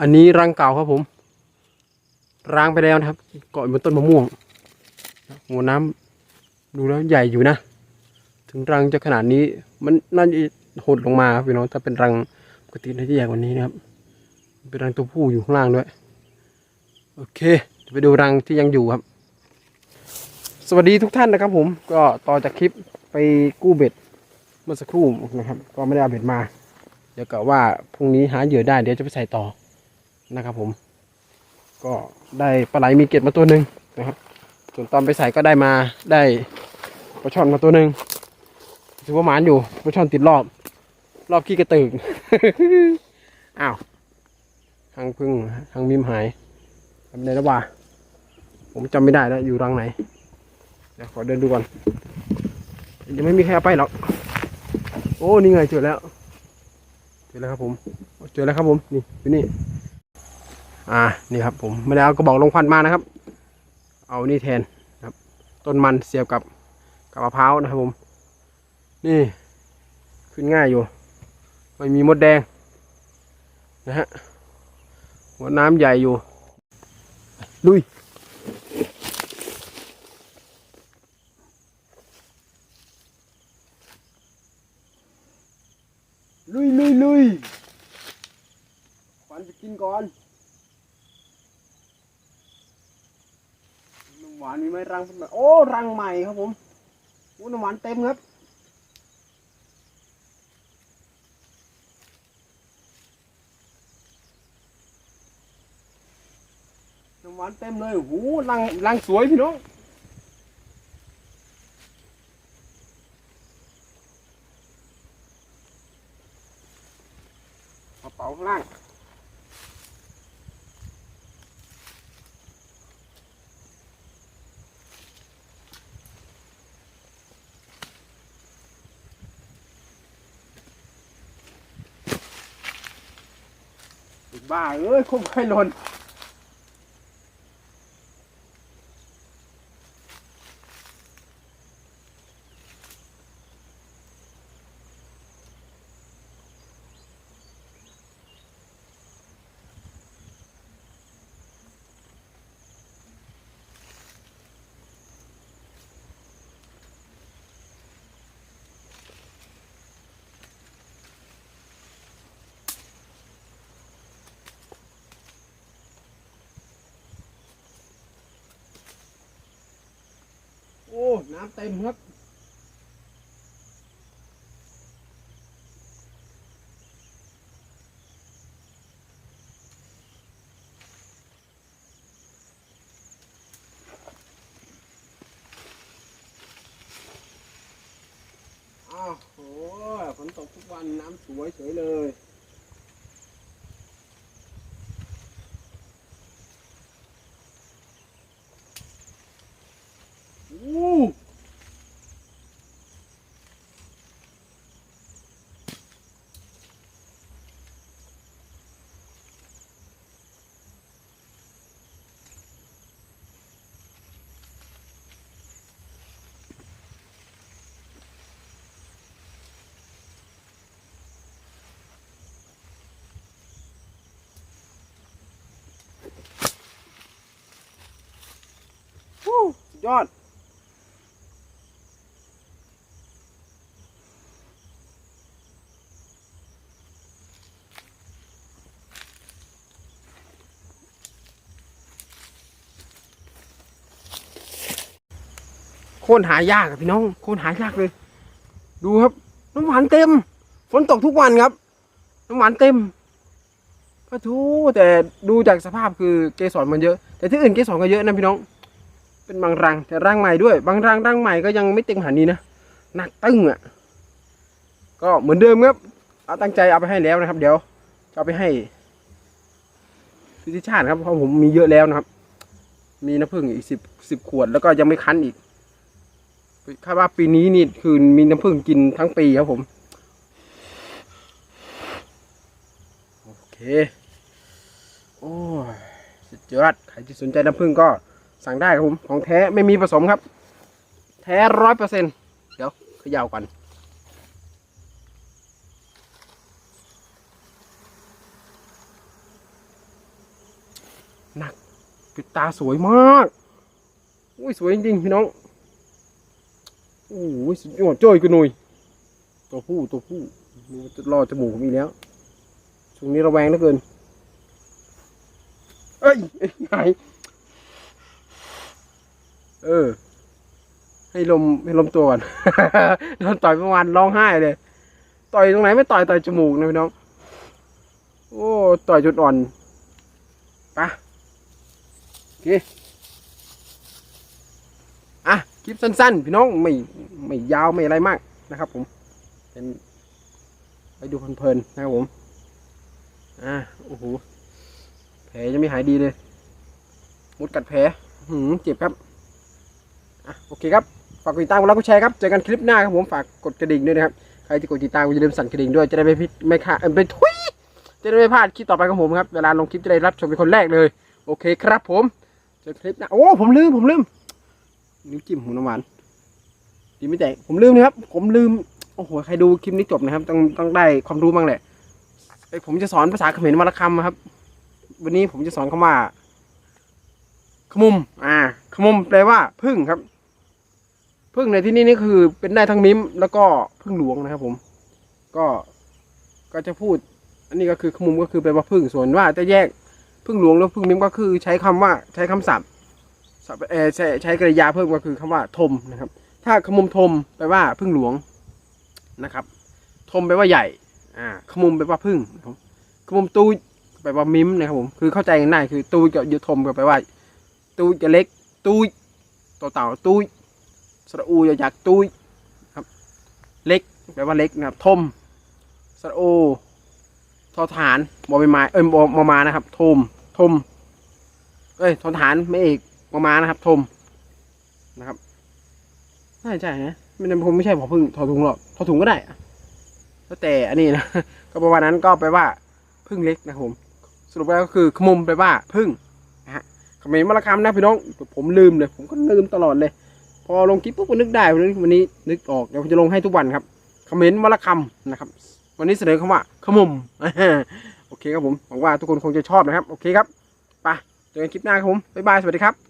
อันนี้รังเก่าครับผมร้างไปแล้วนะครับ เกาะบนต้นมะม่วงหัวน้ำดูแล้วใหญ่อยู่นะ ถึงรังจะขนาดนี้ มันน่าจะหดลงมาครับพี่น้องถ้าเป็นรังปกติน่าจะใหญ่กว่านี้นะครับ เป็นรังตัวผู้อยู่ข้างล่างด้วย โอเคจะไปดูรังที่ยังอยู่ครับ สวัสดีทุกท่านนะครับ ผมก็ต่อจากคลิปไปกู้เบ็ดเมื่อสักครู่นะครับ ก็ไม่ได้เอาเบ็ดมา เดี๋ยวกะว่าพรุ่งนี้หาเหยื่อได้เดี๋ยวจะไปใส่ต่อ นะครับผม ก็ได้ปลาไหลมีเกล็ดมาตัวหนึ่งนะครับ ส่วนตอนไปใส่ก็ได้มาได้ปลาช่อนมาตัวหนึ่งถือว่าหมานอยู่ปลาช่อนติดรอบ รอบขี้กระตึกอ้าวหางพึ่งหางมิมหายทำไงแล้ววะผมจำไม่ได้แล้วอยู่รังไหนเดี๋ยวขอเดินดูก่อนยังไม่มีใครเอาไปหรอกโอ้นี่ไงเจอแล้วเจอแล้วครับผมเจอแล้วครับผมนี่อยู่นี่ อ่านี่ครับผมไม่ได้เอากระบอกลงควันมานะครับ เอานี่แทนครับ ต้นมันเสียบกับกับมะพร้าวนะครับผม นี่ขึ้นง่ายอยู่ ไม่มีมดแดงนะฮะหัวน้ำใหญ่อยู่ลุยลุยลุยลุยควันจะกินก่อนน้ำ หวานมีไหมรังเป็นแบบโอ้รังใหม่ครับผมโอ้น้ำหวานเต็มครับน้ำหวานเต็มเลยโอ้โหรังรังสวยพี่น้องกระเป๋าข้างล่าง บ้าเอ้ยคุ้มไม่หล่น น้ำเต็มครับอ้าวโหฝนตกทุกวันน้ำสวยเฉยเลยอู้หู้สุด ยอด โค่นหายากอะพี่น้อง โค่นหายากเลย ดูครับ น้ำหวานเต็ม ฝนตกทุกวันครับ น้ำหวานเต็มก็ทูแต่ดูจากสภาพคือเกสรมันเยอะ แต่ที่อื่นเกสรก็เยอะนะพี่น้อง เป็นบางรังแต่รังใหม่ด้วย บางรังรังใหม่ก็ยังไม่เต็มขนาดนี้นะหนักตึ้งอะ ก็เหมือนเดิมครับ เอาตั้งใจเอาไปให้แล้วนะครับ เดี๋ยวจะเอาไปให้พิธิชาติครับเพราะผมมีเยอะแล้วนะครับ มีน้ำผึ้งอีกสิบสิบขวดแล้วก็ยังไม่คั้นอีกคาดว่าปีนี้นี่คือมีน้ำผึ้งกินทั้งปีครับผม โอเค โอ้สุดยอดใครที่สนใจน้ำผึ้งก็ สั่งได้ครับผมของแท้ไม่มีผสมครับ แท้ร้อยเปอร์เซ็นต์เดี๋ยวเขย่าก่อนหนักปิดตาสวยมากอุ้ยสวยจริงๆพี่น้องโอ้ยสุดยอดจ้อยกันหน่อยตัวผู้ตัวผู้มันจะรอจมูกผมอีกแล้วช่วงนี้ระแวงเหลือเกิน เอ้ยเอ้ยหาย เออ ให้ลมให้ลมตัวก่อน โดนต่อยเมื่อวานร้องไห้เลย ต่อยตรงไหนไม่ต่อยต่อยจมูกนะพี่น้อง โอ้ต่อยจุดอ่อนปะโอเคอะคลิปสั้นๆ พี่น้องไม่ไม่ยาวไม่อะไรมากนะครับผม เป็นไปดูเพลินๆนะครับผม อะโอ้โหแผลยังไม่หายดีเลยมดกัดแผลหืมเจ็บครับ อะโอเคครับ ฝากกดติดตามกดไลค์กดแชร์ครับ เจอกันคลิปหน้าครับผม ฝากกดกระดิ่งด้วยนะครับ ใครที่กดติดตามก็อย่าลืมสั่นกระดิ่งด้วย จะได้ไม่พิดไม่ขาดเอ้ยไม่ทุยจะได้ไม่พลาดคลิปต่อไปของผมครับ เวลาลงคลิปจะได้รับชมเป็นคนแรกเลย โอเคครับผม เจอคลิปหน้า โอ้ ผมลืม ผมลืม นิ้วจิ้มหูน้ำหวานดีไม่แตกผมลืมนะครับ ผมลืม โอ้โห ใครดูคลิปนี้จบนะครับ ต้องต้องได้ความรู้บ้างแหละเอ้ยผมจะสอนภาษาเขมรวรรณคำครับ วันนี้ผมจะสอนคำว่า ขมุม อ่า ขมุมแปลว่าพึ่งครับ พึ่งในที่นี้นี่คือเป็นได้ทั้งมิมแล้วก็พึ่งหลวงนะครับ ผม ก็ก็จะพูด อันนี้ก็คือขมุมก็คือแปลว่าพึ่งส่วนว่าจะแยกพึ่งหลวงแล้วพึ่งมิมก็คือใช้คำว่าใช้คำศัพท์ศัพท์ใช้ใช้กริยาเพิ่มก็คือคำว่าทมนะครับ ถ้าขมุมทมแปลว่าพึ่งหลวงนะครับ ทมแปลว่าใหญ่ อ่า ขมุมแปลว่าพึ่งนะครับขมุมตูแปลว่ามิมนะครับผมคือเข้าใจง่ายคือตูกับยุทมก็แปลว่า ตูจะเล็ก ตูต่อเต่าตู สระอูอยากตูครับเล็กแปลว่าเล็กนะครับทมสระโอทอฐานบอใบไม้เอ้ยบอมอมานะครับทมทมเอ้ยทอฐานไม่เอกมอมานะครับทมนะครับใช่ใช่นะไม่ได้ผมไม่ใช่ผอพึ่งทอถุงหรอกทอถุงก็ได้แล้วแต่อันนี้นะก็ประมาณนั้นก็แปลว่าพึ่งเล็กนะครับผมสรุปแล้วก็คือขมุมแปลว่าพึ่งนะฮะคำเมนต์มาละคำนะพี่น้องผมลืมเลยผมก็ลืมตลอดเลย พอลงคลิปปุ๊บก็นึกได้วันนี้วันนี้นึกออกเดี๋ยวผมจะลงให้ทุกวันครับคอมเมนต์วละคำนะครับ วันนี้เสนอคำว่าขมุมโอเคครับผมหวังว่าทุกคนคงจะชอบนะครับ โอเคครับไปเจอกันคลิปหน้าครับผมบ๊ายบายสวัสดีครับ